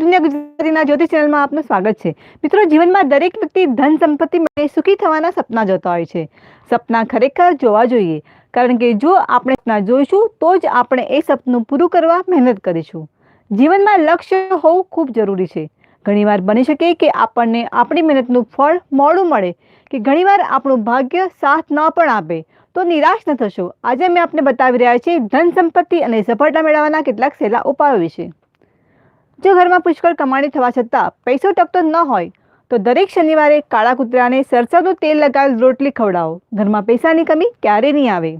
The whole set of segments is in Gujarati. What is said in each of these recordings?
દુનિયા ગુજરાતીના જ્યોતિષ ચેનલમાં આપનું સ્વાગત છે. મિત્રો, જીવનમાં દરેક વ્યક્તિ ધન સંપત્તિ માટે સુખી થવાના સપના જોતા હોય છે. સપના ખરેખર જોવા જોઈએ. કારણ કે જો આપણે જોઈશું, તો જ આપણે એ સપનું પૂરું કરવા મહેનત કરીશું. જીવનમાં લક્ષ્ય હોવું ખૂબ જરૂરી છે. ઘણીવાર બની શકે કે આપણને આપણી મહેનતનું ફળ મોડું મળે, કે ઘણીવાર આપણું ભાગ્ય સાથ ન પણ આપે. તો નિરાશ ન થશો. આજે મેં આપને બતાવી રહ્યા છીએ ધન સંપત્તિ અને સફળતા મેળવવાના કેટલાક સહેલા ઉપાયો વિશે. જો ઘરમાં પુષ્કળ કમાણી થવા છતાં પૈસો ટકતો ન હોય, તો દરેક શનિવારે કાળા કૂતરાને સરસવનું તેલ લગાવેલ રોટલી ખવડાવો. ઘરમાં પૈસાની કમી ક્યારે નહીં આવે.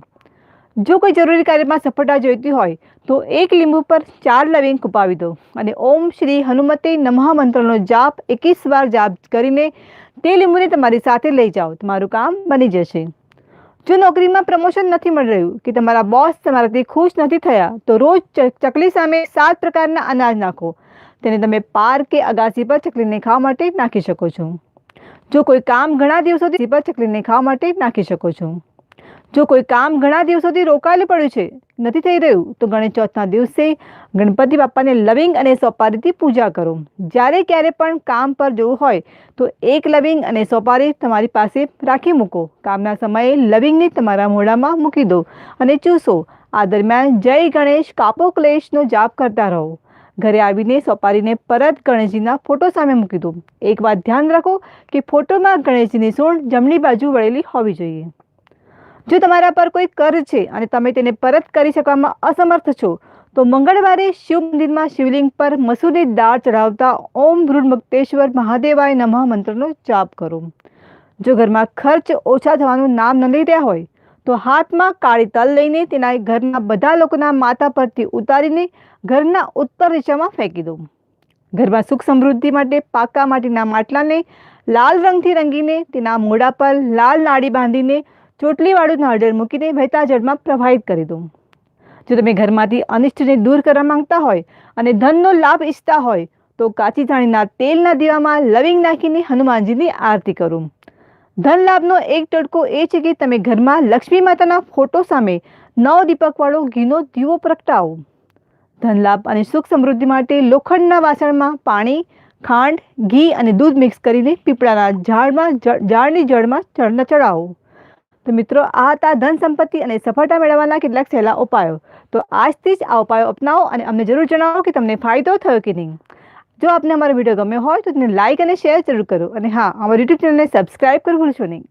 જો કોઈ જરૂરી કાર્યમાં સફળતા જોઈતી હોય, તો એક લીંબુ પર ચાર લવિંગ કુપાવી દો અને ઓમ શ્રી હનુમતે નમઃ મંત્રનો જાપ એકવીસ વાર જાપ કરીને તે લીંબુને તમારી સાથે લઈ જાઓ. તમારું કામ બની જશે. જો નોકરીમાં પ્રમોશન નથી મળી રહ્યું કે તમારા બોસ તમારાથી ખુશ નથી થયા, તો રોજ ચકલી સામે સાત પ્રકારના અનાજ નાખો. તેને તમે પાર કે અગાસી પર ચકલીને ખાવા માટે નાખી શકો છો. જો કોઈ કામ ઘણા દિવસોથી પર ચકલીને ખાવા માટે નાખી શકો છો. જો કોઈ કામ ઘણા દિવસોથી રોકાયેલું પડ્યું છે, નથી થઈ રહ્યું, તો ગણેશ ચોથના દિવસે ગણપતિ બાપાને લવિંગ અને સોપારીથી પૂજા કરો. જ્યારે ક્યારે પણ કામ પર જવું હોય, તો એક લવિંગ અને સોપારી તમારી પાસે રાખી મૂકો. કામના સમયે લવિંગને તમારા મોઢામાં મૂકી દો અને ચૂસો. આ દરમિયાન જય ગણેશ, કાપો ક્લેશનો જાપ કરતા રહો. ઘરે આવીને સોપારીને પરત ગણેશજીના ફોટો સામે મૂકી દો એક વાત ધ્યાન રાખો કે ફોટોમાં ગણેશજીની સૂંઢ જમણી બાજુ વળેલી હોવી જોઈએ. જો તમારા પર કોઈ કર્જ છે અને તમે તેને પરત કરી શકવામાં અસમર્થ છો, તો મંગળવારે શિવ મંદિરમાં શિવલિંગ પર મસૂરની દાળ ચઢાવતા ઓમ ભ્રુણમુક્તેશ્વર મહાદેવાય નમઃ મંત્રનો જાપ કરો. જો ઘરમાં ખર્ચ ઓછા થવાનું નામ ન લઈ રહ્યા હોય તો હાથમાં કાળી તલ લઈને તેના ઘરના બધા લોકોના માથા પરથી ઉતારીને ઘરના ઉત્તર દિશામાં ફેંકી દો ઘરમાં સુખ સમૃદ્ધિ માટે પાકા માટીના માટલાને લાલ રંગથી રંગીને તેના મોઢા પર લાલ નાડી બાંધીને ચોટલીવાળું નાળિયેર મૂકીને વહેતા જળમાં પ્રવાહિત કરી દો જો તમે ઘરમાંથી અનિષ્ટને દૂર કરવા માંગતા હોય અને ધનનો લાભ ઈચ્છતા હોય તો કાચી ધાણીના તેલના દીવામાં લવિંગ નાખીને હનુમાનજીની આરતી કરો. ધન લાભનો એક ટડકો એ છે કે તમે ઘરમાં લક્ષ્મી માતાના ફોટો સામે નવ દીપકવાળો ઘીનો દીવો પ્રગટાવો. ધન લાભ અને સુખ સમૃદ્ધિ માટે લોખંડના વાસણમાં પાણી, ખાંડ, ઘી અને દૂધ મિક્સ કરીને પીપળાના ઝાડમાં ઝાડની જળમાં ચડ ચડાવો. તો મિત્રો, આ હતા ધન સંપત્તિ અને સફળતા મેળવવાના કેટલાક સહેલા ઉપાયો. તો આજથી જ આ ઉપાયો અપનાવો અને અમને જરૂર જણાવો કે તમને ફાયદો થયો કે નહીં. જો આપને અમારો વીડિયો ગમ્યો હોય તો તેને લાઇક અને શેર જરૂર કરો. અને હા, અમારી યુટ્યુબ ચેનલને સબસ્ક્રાઇબ કરવું ભૂલશો નહીં.